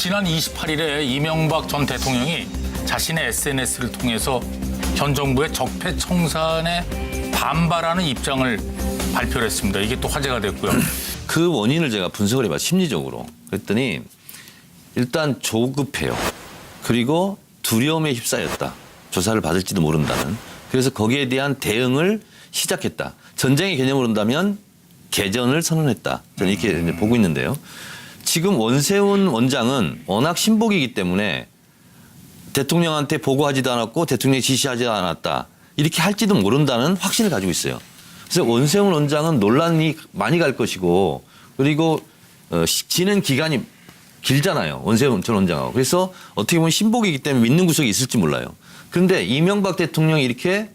지난 28일에 이명박 전 대통령이 자신의 SNS를 통해서 현 정부의 적폐 청산에 반발하는 입장을 발표를 했습니다. 이게 또 화제가 됐고요. 그 원인을 제가 분석을 해봐 심리적으로 그랬더니 일단 조급해요. 그리고 두려움에 휩싸였다. 조사를 받을지도 모른다는. 그래서 거기에 대한 대응을 시작했다. 전쟁의 개념으로 본다면 개전을 선언했다. 저는 이렇게 보고 있는데요. 지금 원세훈 원장은 워낙 신복이기 때문에 대통령한테 보고하지도 않았고 대통령이 지시하지 않았다. 이렇게 할지도 모른다는 확신을 가지고 있어요. 그래서 원세훈 원장은 논란이 많이 갈 것이고 그리고 어, 시- 지낸 기간이 길잖아요. 원세훈 전 원장하고. 그래서 어떻게 보면 신복이기 때문에 믿는 구석이 있을지 몰라요. 그런데 이명박 대통령이 이렇게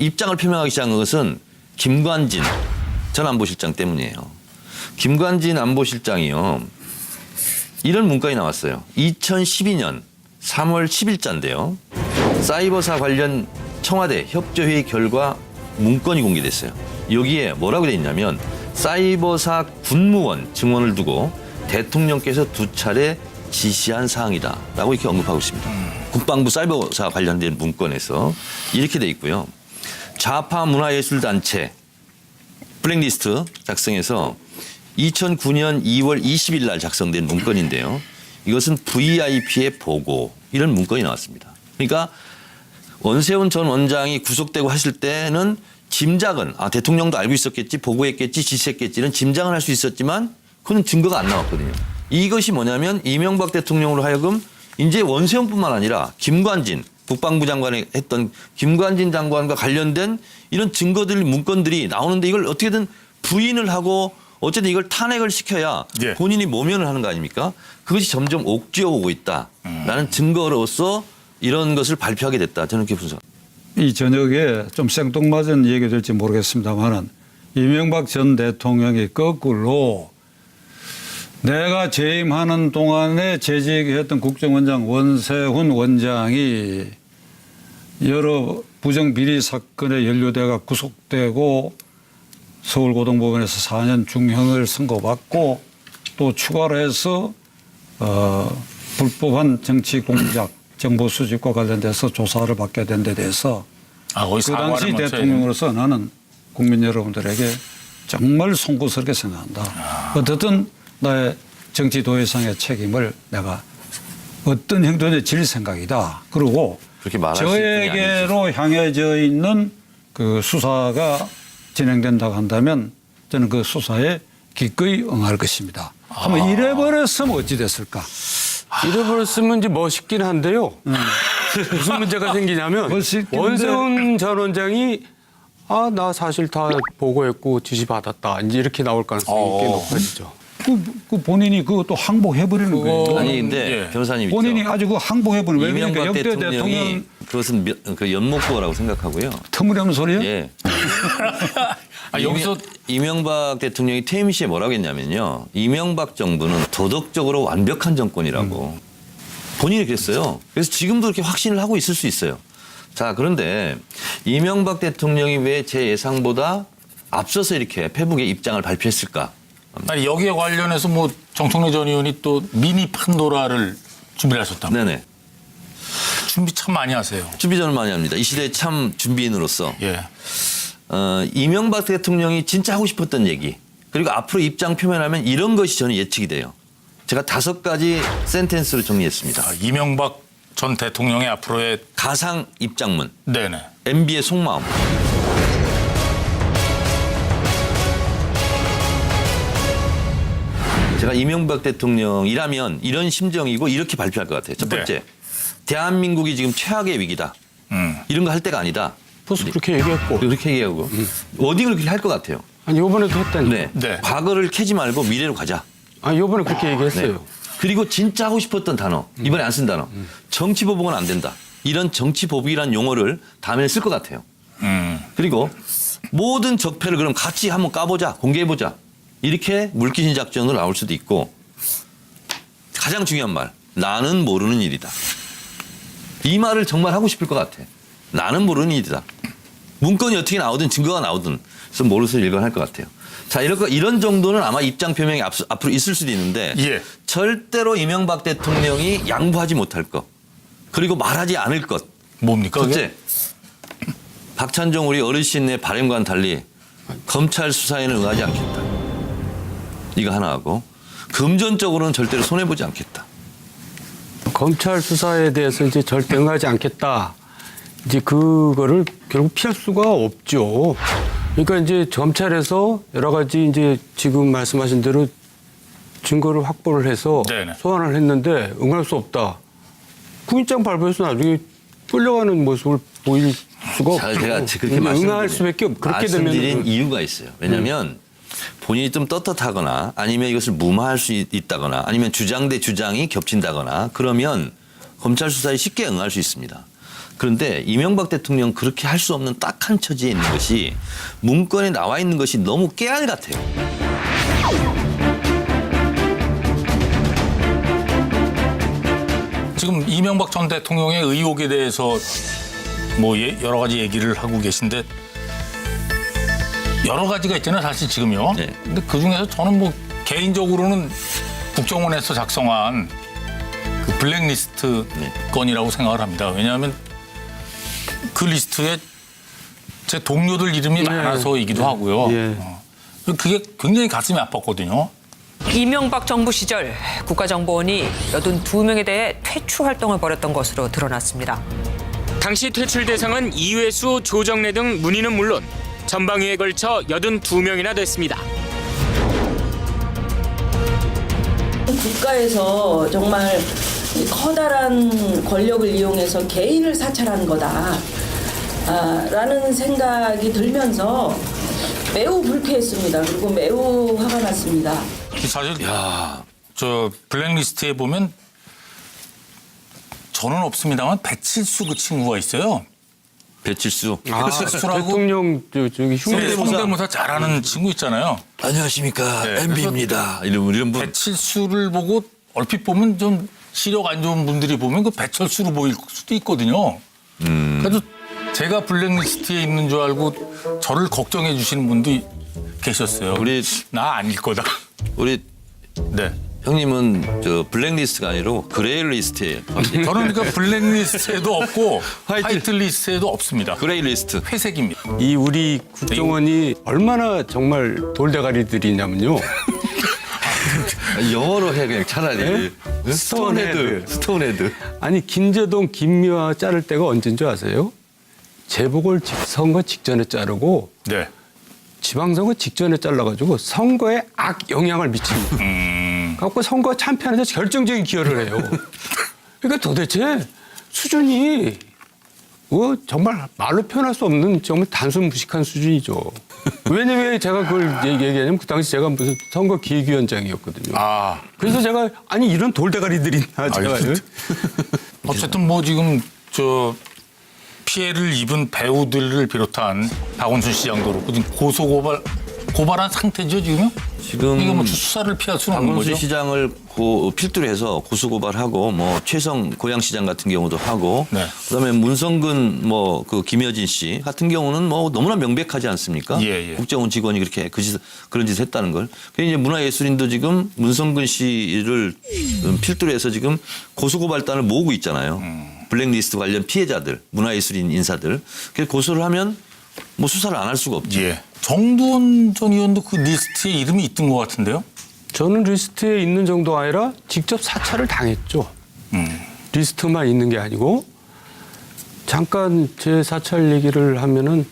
입장을 표명하기 시작한 것은 김관진 전 안보실장 때문이에요. 김관진 안보실장이요. 이런 문건이 나왔어요. 2012년 3월 10일자인데요. 사이버사 관련 청와대 협조회의 결과 문건이 공개됐어요. 여기에 뭐라고 돼 있냐면 사이버사 군무원 증원을 두고 대통령께서 두 차례 지시한 사항이다. 라고 이렇게 언급하고 있습니다. 국방부 사이버사 관련된 문건에서 이렇게 돼 있고요. 좌파 문화예술단체 블랙리스트 작성해서 2009년 2월 20일 날 작성된 문건인데요. 이것은 VIP의 보고 이런 문건이 나왔습니다. 그러니까 원세훈 전 원장이 구속되고 했을 때는 짐작은 아 대통령도 알고 있었겠지 보고했겠지 지시했겠지는 짐작은 할 수 있었지만 그건 증거가 안 나왔거든요. 이것이 뭐냐면 이명박 대통령으로 하여금 이제 원세훈뿐만 아니라 김관진 국방부 장관이 했던 김관진 장관과 관련된 이런 증거들 문건들이 나오는데 이걸 어떻게든 부인을 하고 어쨌든 이걸 탄핵을 시켜야 예. 본인이 모면을 하는 거 아닙니까? 그것이 점점 옥죄어 오고 있다 라는 증거로서 이런 것을 발표하게 됐다. 저는 그렇게 분석. 이 저녁에 좀 생뚱맞은 얘기 될지 모르겠습니다만은 이명박 전 대통령이 거꾸로 내가 재임하는 동안에 재직했던 국정원장 원세훈 원장이 여러 부정 비리 사건에 연루돼가 구속되고 서울고등법원에서 4년 중형을 선고받고 또 추가로 해서 어, 불법한 정치 공작, 정보 수집과 관련돼서 조사를 받게 된 데 대해서 아, 그 당시 대통령으로서 나는 국민 여러분들에게 정말 송구스럽게 생각한다. 어떻든 나의 정치 도의상의 책임을 내가 어떤 행동에 질 생각이다. 그리고 저에게로 향해져 있는 그 수사가 진행된다고 한다면 저는 그 수사에 기꺼이 응할 것입니다. 아. 한번 이래버렸으면 어찌 됐을까? 잃어버렸으면 이제 멋있긴 한데요. 무슨 문제가 생기냐면 멋있긴 원세훈 전 원장이 아 나 사실 다 보고했고 지시 받았다 이제 이렇게 나올 가능성이 꽤 어. 높아지죠. 그, 그 본인이 그것도 항복해버리는 거예요. 아니 근데 예. 변호사님 있죠. 본인이 아주 그 항복해버리는 왜 그러니까 이명박 역대 대통령이 대통령 그것은 몇- 그 연목도라고 생각하고요. 터무니없는 소리요? 예. 아, 여기서 이명박 대통령이 퇴임 시에 뭐라고 했냐면요. 이명박 정부는 도덕적으로 완벽한 정권이라고 본인이 그랬어요. 그래서 지금도 그렇게 확신을 하고 있을 수 있어요. 자, 그런데 이명박 대통령이 왜 제 예상보다 앞서서 이렇게 페북의 입장을 발표했을까? 아니, 여기에 관련해서 뭐 정청래 전 의원이 또 미니 판도라를 준비를 하셨다면 네네. 준비 참 많이 하세요. 준비 저는 많이 합니다. 이 시대의 참 준비인으로서 예. 어, 이명박 대통령이 진짜 하고 싶었던 얘기 그리고 앞으로 입장 표명하면 이런 것이 저는 예측이 돼요. 제가 다섯 가지 센텐스로 정리했습니다. 아, 이명박 전 대통령의 앞으로의 가상 입장문, 네네. MB의 속마음. 이명박 대통령이라면 이런 심정이고 이렇게 발표할 것 같아요. 첫 네. 번째, 대한민국이 지금 최악의 위기다. 음. 이런 거 할 때가 아니다. 벌써 그렇게 얘기했고 그렇게 얘기하고 어디를 그렇게 할 것 같아요. 아니 요번에도 했다니까. 네. 네. 과거를 캐지 말고 미래로 가자. 아 요번에 그렇게 네. 얘기했어요. 그리고 진짜 하고 싶었던 단어 이번에 안 쓴 단어 정치 보복은 안 된다. 이런 정치 보복이란 용어를 다음에 쓸 것 같아요. 음. 그리고 모든 적폐를 그럼 같이 한번 까보자 공개해보자 이렇게 물귀신 작전으로 나올 수도 있고 가장 중요한 말 나는 모르는 일이다. 이 말을 정말 하고 싶을 것 같아. 나는 모르는 일이다. 문건이 어떻게 나오든 증거가 나오든 그래서 모르서 일관할 것 같아요. 자, 이런 거 이런 정도는 아마 입장 표명이 앞, 앞으로 있을 수도 있는데 예. 절대로 이명박 대통령이 양보하지 못할 것 그리고 말하지 않을 것 뭡니까? 첫째, 박찬종 우리 어르신의 바램과는 달리 검찰 수사에는 응하지 않겠다. 이거 하나 하고 금전적으로는 절대로 손해 보지 않겠다. 검찰 수사에 대해서 이제 절대 응하지 않겠다. 이제 그거를 결국 피할 수가 없죠. 그러니까 이제 검찰에서 여러 가지 이제 지금 말씀하신 대로 증거를 확보를 해서 네네. 소환을 했는데 응할 수 없다. 구인장 발부해서 나중에 끌려가는 모습을 보일 수가 없죠. 잘 제가 그렇게 응할 수밖에 없. 그렇게 말씀드린 되면 음. 이유가 있어요. 왜냐하면 본인이 좀 떳떳하거나 아니면 이것을 무마할 수 있- 있다거나 아니면 주장 대 주장이 겹친다거나 그러면 검찰 수사에 쉽게 응할 수 있습니다. 그런데 이명박 대통령 그렇게 할 수 없는 딱 한 처지에 있는 것이 문건에 나와 있는 것이 너무 깨알 같아요. 지금 이명박 전 대통령의 의혹에 대해서 뭐 예- 여러 가지 얘기를 하고 계신데 여러 가지가 있잖아요, 사실 지금요. 네. 근데 그 중에서 저는 뭐 개인적으로는 국정원에서 작성한 그 블랙리스트 네. 건이라고 생각을 합니다. 왜냐하면 그 리스트에 제 동료들 이름이 많아서이기도 하고요. 예. 어. 그게 굉장히 가슴이 아팠거든요. 이명박 정부 시절 국가정보원이 82명에 대해 퇴추 활동을 벌였던 것으로 드러났습니다. 당시 퇴출 대상은 이회수, 조정래 등 문의는 물론 전방위에 걸쳐 82명이나 됐습니다. 국가에서 정말 이 커다란 권력을 이용해서 개인을 사찰한 거다. 아, 라는 생각이 들면서 매우 불쾌했습니다. 그리고 매우 화가 났습니다. 사실 저 블랙리스트에 보면 저는 없습니다만 배칠수 그 친구가 있어요. 배칠수. 아, 실수라고? 대통령 저, 저기 흉내 네, 성대모사 잘하는 친구 있잖아요. 안녕하십니까 네, MB입니다. 이런 이런 분. 배칠수를 보고 얼핏 보면 좀 시력 안 좋은 분들이 보면 그 배철수로 보일 수도 있거든요. 그래도 제가 블랙리스트에 있는 줄 알고 저를 걱정해 주시는 분도 계셨어요. 우리- 나 아닐 거다. 우리 네. 형님은 저 블랙리스트가 아니고 그레이 리스트예요. 저는 그러니까 블랙리스트에도 없고 화이트. 화이트 리스트에도 없습니다. 그레이 리스트. 회색입니다. 이 우리 국정원이 얼마나 정말 돌대가리들이냐면요. 영어로 해 그냥 차라리. 네? 스톤헤드. 스톤헤드. 아니 김재동, 김미화 자를 때가 언제인 줄 아세요? 재보궐 직- 선거 직전에 자르고 네. 지방선거 직전에 잘라가지고 선거에 악 영향을 미칩니다. 음. 갖고 선거 참패하는데 결정적인 기여를 해요. 그러니까 도대체 수준이 뭐 정말 말로 표현할 수 없는 정말 단순 무식한 수준이죠. 왜냐면 제가 그걸 얘기- 얘기하냐면 그 당시 제가 무슨 선거 기획위원장이었거든요. 아. 그래서 제가 아니 이런 돌대가리들이 있나 제가 알겠습니다. 어쨌든 뭐 지금 저 피해를 입은 배우들을 비롯한 박원순 시장도 그렇고 지금 고소 고발 고발한 상태죠 지금? 지금 이거 뭐 수사를 피할 수는 없는 거죠? 시장을 고, 필두로 해서 고수고발하고 뭐 최성 고양시장 같은 경우도 하고 네. 그다음에 문성근 뭐 그 김여진 씨 같은 경우는 뭐 너무나 명백하지 않습니까? 예, 예. 국정원 직원이 그렇게 그 짓, 그런 짓을 했다는 걸. 그래서 이제 문화예술인도 지금 문성근 씨를 음, 필두로 해서 지금 고수고발단을 모으고 있잖아요. 음. 블랙리스트 관련 피해자들, 문화예술인 인사들. 그래서 고소를 하면 뭐 수사를 안 할 수가 없죠. 예. 정두원 전 의원도 그 리스트에 이름이 있던 것 같은데요? 저는 리스트에 있는 정도가 아니라 직접 사찰을 당했죠. 리스트만 있는 게 아니고 잠깐 제 사찰 얘기를 하면은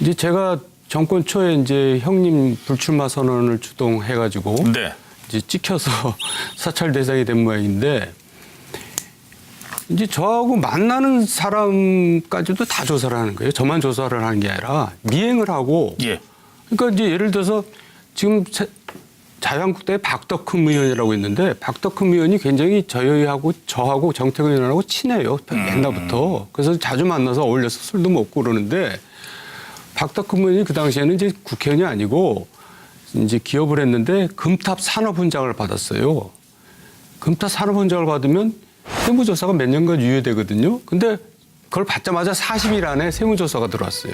이제 제가 정권 초에 이제 형님 불출마 선언을 주동해 가지고 네. 이제 찍혀서 사찰 대상이 된 모양인데 이제 저하고 만나는 사람까지도 다 조사를 하는 거예요. 저만 조사를 하는 게 아니라 미행을 하고 예. 그러니까 이제 예를 들어서 지금 자- 자유한국당의 박덕흠 의원이라고 있는데 박덕흠 의원이 굉장히 저희하고 저하고 정태근 의원하고 친해요 옛날부터 그래서 자주 만나서 어울려서 술도 먹고 그러는데 박덕흠 의원이 그 당시에는 이제 국회의원이 아니고 이제 기업을 했는데 금탑 산업훈장을 받았어요. 금탑 산업훈장을 받으면 세무조사가 몇 년간 유예되거든요. 근데 그걸 받자마자 40일 안에 세무조사가 들어왔어요.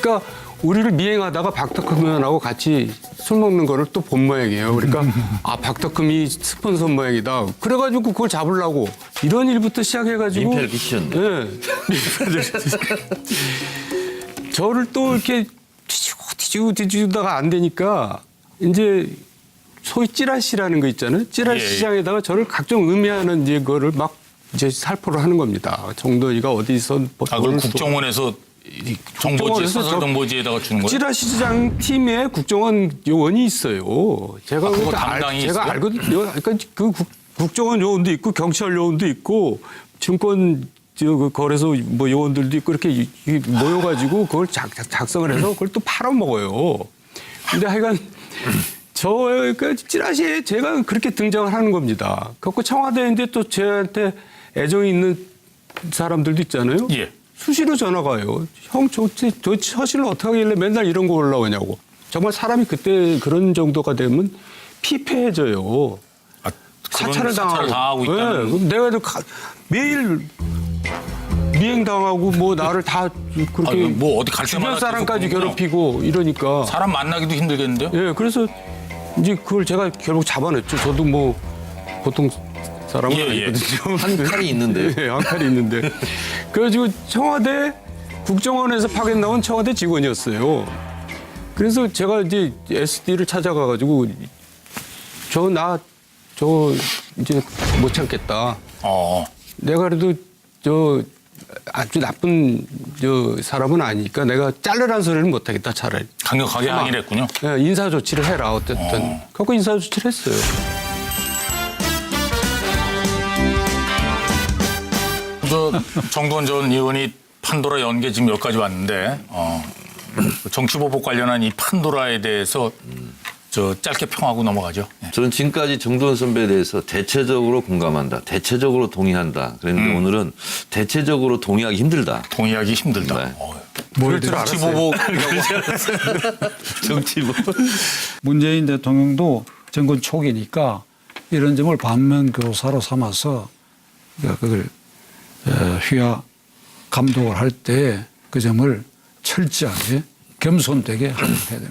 그러니까 우리를 미행하다가 박덕흠 의원하고 같이 술 먹는 거를 또 본 모양이에요. 그러니까 아 박덕흠이 스폰서 모양이다. 그래가지고 그걸 잡으려고 이런 일부터 시작해가지고 끼치셨네. 예. 민폐를 저를 또 이렇게 뒤지고 뒤지고 뒤지다가 안 되니까 이제 소위 찌라시라는 거 있잖아요. 찌라시 예, 예. 시장에다가 저를 각종 의미하는 이제 거를 막 이제 살포를 하는 겁니다. 정도이가 어디서 뭐 아, 그럼 국정원에서 이 정보지, 국정원에서 저- 사설 정보지에다가 주는 거예요? 찌라시 시장 팀에 국정원 요원이 있어요. 제가 아, 그거 그러니까 알- 담당이 제가 있어요? 알거든요. 그러니까 그 국, 국정원 요원도 있고 경찰 요원도 있고 증권 저그 거래소 뭐 요원들도 있고 이렇게 모여가지고 그걸 작, 작성을 해서 그걸 또 팔아먹어요. 근데 하여간 저그 찌라시에 제가 그렇게 등장을 하는 겁니다. 그래고 청와대인데 또 저한테 애정이 있는 사람들도 있잖아요. 예. 수시로 전화가 와요. 형, 저, 저, 저 처신을 어떻게 하길래 맨날 이런 거 올라오냐고. 정말 사람이 그때 그런 정도가 되면 피폐해져요. 아, 사찰을 당하고. 당하고 네, 있다는 그럼 내가 또 가- 매일 미행당하고 뭐 나를 다 그렇게 아니, 뭐 어디 갈 주변 사람까지 괴롭히고 이러니까. 사람 만나기도 힘들겠는데요? 예, 그래서 이제 그걸 제가 결국 잡아냈죠. 저도 뭐 보통 사람은 예, 예. 아니거든요. 한 칼이 있는데. 예, 한 칼이 있는데. 그래가지고 청와대 국정원에서 파견 나온 청와대 직원이었어요. 그래서 제가 이제 SD를 찾아가가지고 저 나 저 이제 못 참겠다. 어. 내가 그래도 저 아주 나쁜 저 사람은 아니니까 내가 자르란 소리는 못하겠다 차라리. 강력하게 아마. 항의를 했군요. 예, 인사 조치를 해라 어쨌든. 그래서 인사 조치를 했어요. 저 정두원 전 의원이 판도라 연계 지금 여기까지 왔는데 어, 정치보복 관련한 이 판도라에 대해서 저 짧게 평하고 넘어가죠. 예. 저는 지금까지 정두원 선배에 대해서 대체적으로 공감한다. 대체적으로 동의한다. 그랬는데 오늘은 대체적으로 동의하기 힘들다. 동의하기 힘들다. 네. 어, 줄 알았어요. 정치 보복 정치 뭐. 문재인 대통령도 정권 초기니까 이런 점을 반면 교사로 삼아서 그걸 어, 휘하 감독을 할 때 그 점을 철저하게 겸손되게 해야 됩니다.